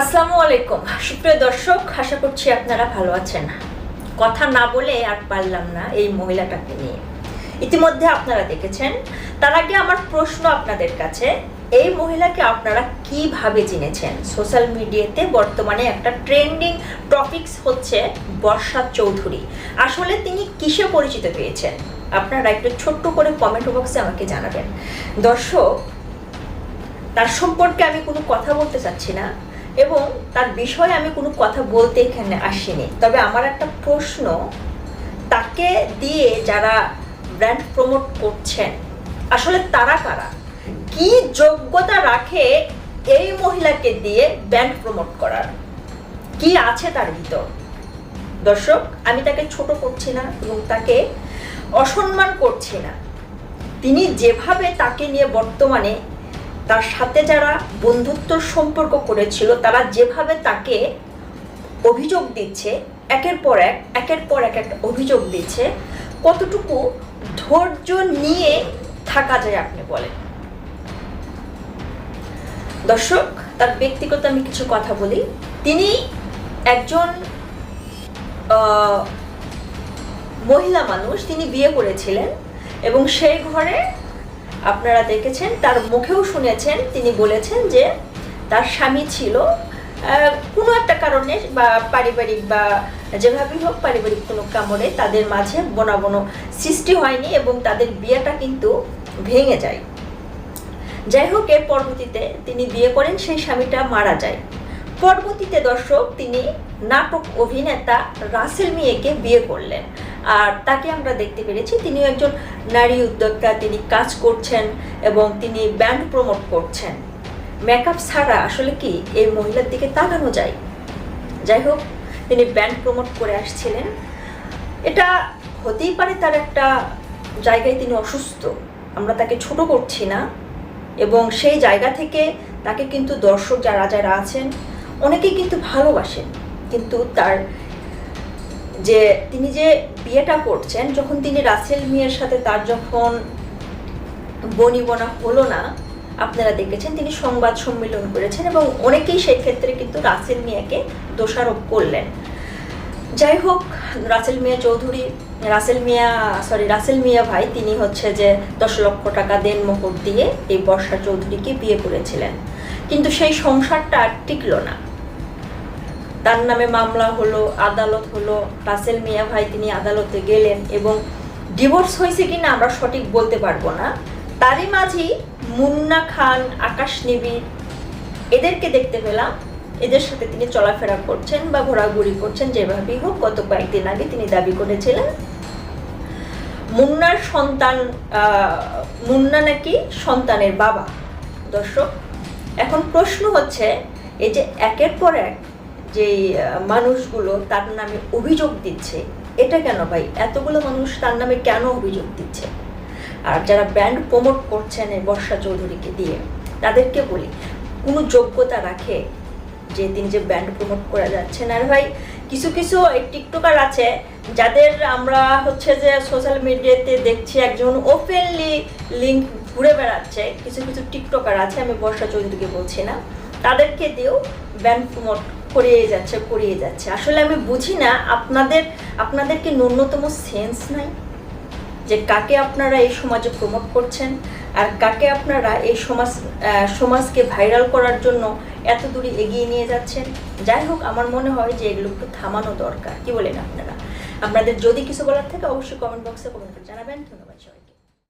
আসসালামু আলাইকুম। সুপ্রিয় দর্শক, আশা করছি আপনারা ভালো আছেন। কথা না বলে আর পারলাম না এই মহিলাটাকে নিয়ে। ইতিমধ্যে আপনারা দেখেছেন, তার আগে আমার প্রশ্ন আপনাদের কাছে, এই মহিলাকে আপনারা কীভাবে চিনেছেন? সোশ্যাল মিডিয়াতে বর্তমানে একটা ট্রেন্ডিং টপিকস হচ্ছে বর্ষা চৌধুরী। আসলে তিনি কিসে পরিচিত পেয়েছেন? আপনারা একটু ছোট্ট করে কমেন্ট বক্সে আমাকে জানাবেন। দর্শক, তার সম্পর্কে আমি কোনো কথা বলতে চাচ্ছি না। এবং তার বিষয়ে আমি কোনো কথা বলতে এখানে আসিনি। তবে আমার একটা প্রশ্ন, তাকে দিয়ে যারা ব্র্যান্ড প্রমোট করছেন, আসলে তারা কারা? কি যোগ্যতা রাখে এই মহিলাকে দিয়ে ব্র্যান্ড প্রমোট করার? কি আছে তার ভিতর? দর্শক, আমি তাকে ছোট করছি না এবং তাকে অসম্মান করছি না। তিনি যেভাবে তাকে নিয়ে বর্তমানে তার সাথে যারা বন্ধুত্ব সম্পর্ক করেছিল, তারা যেভাবে তাকে অভিযোগ দিচ্ছে, একের পর এক, একের পর এক একটা অভিযোগ দিচ্ছে, কতটুকু ধৈর্য নিয়ে থাকা যায় আপনি বলেন? দর্শক, তার ব্যক্তিগত আমি কিছু কথা বলি। তিনি একজন মহিলা মানুষ, তিনি বিয়ে করেছিলেন এবং সেই ঘরে আপনারা দেখেছেন, তার মুখেও শুনেছেন, তিনি বলেছেন যে তার স্বামী ছিল কোনো একটা কারণে বা পারিবারিক বা যেভাবেই হোক পারিবারিক কোনো কামড়ে তাদের মাঝে বনাবনো সৃষ্টি হয়নি এবং তাদের বিয়েটা কিন্তু ভেঙে যায়। যাই হোক, এর পরবর্তীতে তিনি বিয়ে করেন, সেই স্বামীটা মারা যায়। পরবর্তীতে দর্শক, তিনি নাটক অভিনেতা রাসেল মিয়াকে বিয়ে করলেন। আর তাকে আমরা দেখতে পেরেছি। তিনি একজন নারী উদ্যোক্তা, তিনি কাজ করছেন এবং তিনি ব্যান্ড প্রমোট করছেন। মেকআপ ছাড়া আসলে কি এই মহিলার দিকে তাকানো যায়? যাই হোক, তিনি ব্যান্ড প্রমোট করে আসছিলেন। এটা হতেই পারে তার একটা জায়গায় তিনি অসুস্থ। আমরা তাকে ছোট করছি না এবং সেই জায়গা থেকে তাকে কিন্তু দর্শক যারা যারা আছেন, অনেকেই কিন্তু ভালোবাসেন। কিন্তু তার যে তিনি যে বিয়েটা করছেন, যখন তিনি রাসেল মিয়ার সাথে তার যখন বনিবনা হলো না, আপনারা দেখেছেন তিনি সংবাদ সম্মেলন করেছেন এবং অনেকেই সেই ক্ষেত্রে কিন্তু রাসেল মিয়াকে দোষারোপ করলেন। যাই হোক, রাসেল মিয়া চৌধুরী, রাসেল মিয়া সরি রাসেল মিয়া ভাই, তিনি হচ্ছে যে দশ লক্ষ টাকা দেন মোহর দিয়ে এই বর্ষা চৌধুরীকে বিয়ে করেছিলেন। কিন্তু সেই সংসারটা আর টিকলো না। তার নামে মামলা হলো, আদালত হলো, রাসেল মিয়া ভাই তিনি আদালতে গেলেন এবং ডিভোর্স হয়েছে কিনা আমরা সঠিক বলতে পারব না। তারই মাঝেই মুন্না খান, আকাশ নিবিড় এদেরকে দেখতে পেলাম। এদের সাথে তিনি চলাফেরা করছেন বা ঘোরাঘুরি করছেন যেভাবেই হোক, গত কয়েকদিন আগে তিনি দাবি করেছিলেন। মুন্নার সন্তান মুন্না নাকি সন্তানের বাবা। দর্শক, এখন প্রশ্ন হচ্ছে, এই যে একের পর এক যে মানুষগুলো তার নামে অভিযোগ দিচ্ছে, এটা কেন ভাই? এতগুলো মানুষ তার নামে কেন অভিযোগ দিচ্ছে? আর যারা ব্যান্ড প্রমোট করছেন এই বর্ষা চৌধুরীকে দিয়ে, তাদেরকে বলি, কোনো যোগ্যতা রাখে যে তিনি যে ব্যান্ড প্রমোট করে যাচ্ছেন। আর ভাই, কিছু কিছু টিকটকার আছে, যাদের আমরা হচ্ছে যে সোশ্যাল মিডিয়াতে দেখছি একজন ওপেনলি লিঙ্ক ঘুরে বেড়াচ্ছে। কিছু কিছু টিকটকার আছে, আমি বর্ষা চৌধুরীকে বলছি না। তাদেরকে দিয়েও ব্যান্ড প্রমোট করিয়ে যাচ্ছে করিয়ে যাচ্ছে। আসলে আমি বুঝি না, আপনাদের আপনাদের কি ন্যূনতম সেন্স নাই? যে কাকে আপনারা এই সমাজে প্রমোট করছেন, আর কাকে আপনারা এই সমাজ সমাজকে ভাইরাল করার জন্য এত দূরে এগিয়ে নিয়ে যাচ্ছেন? যাই হোক, আমার মনে হয় যে এগুলো একটু থামানো দরকার। কি বলেন আপনারা? আপনাদের যদি কিছু বলার থাকে, অবশ্যই কমেন্ট বক্সে কমেন্ট করে জানাবেন। ধন্যবাদ সবাই